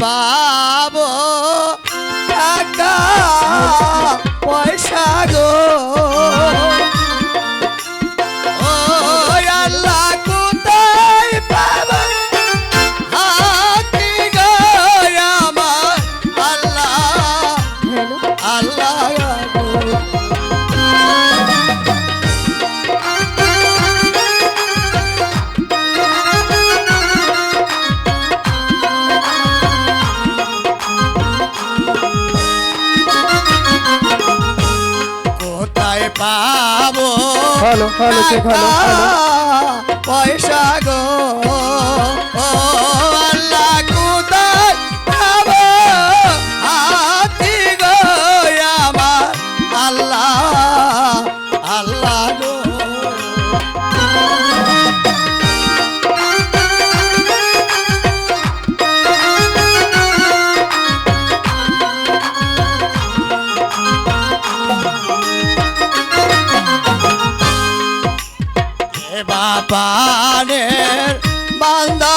পাবো টাকা পয়সা গো। পাবো। পয়সা গো। বাপানের বান্দা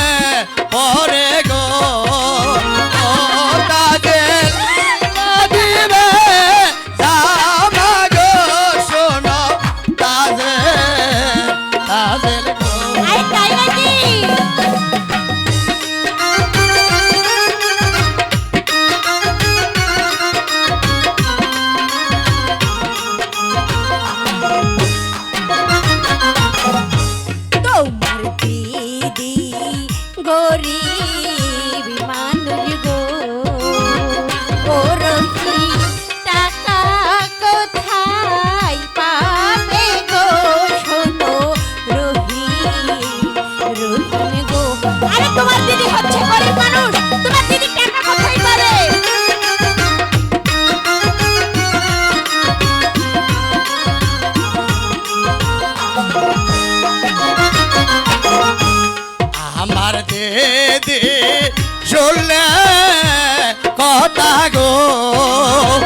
নদী গরিব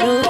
রূপ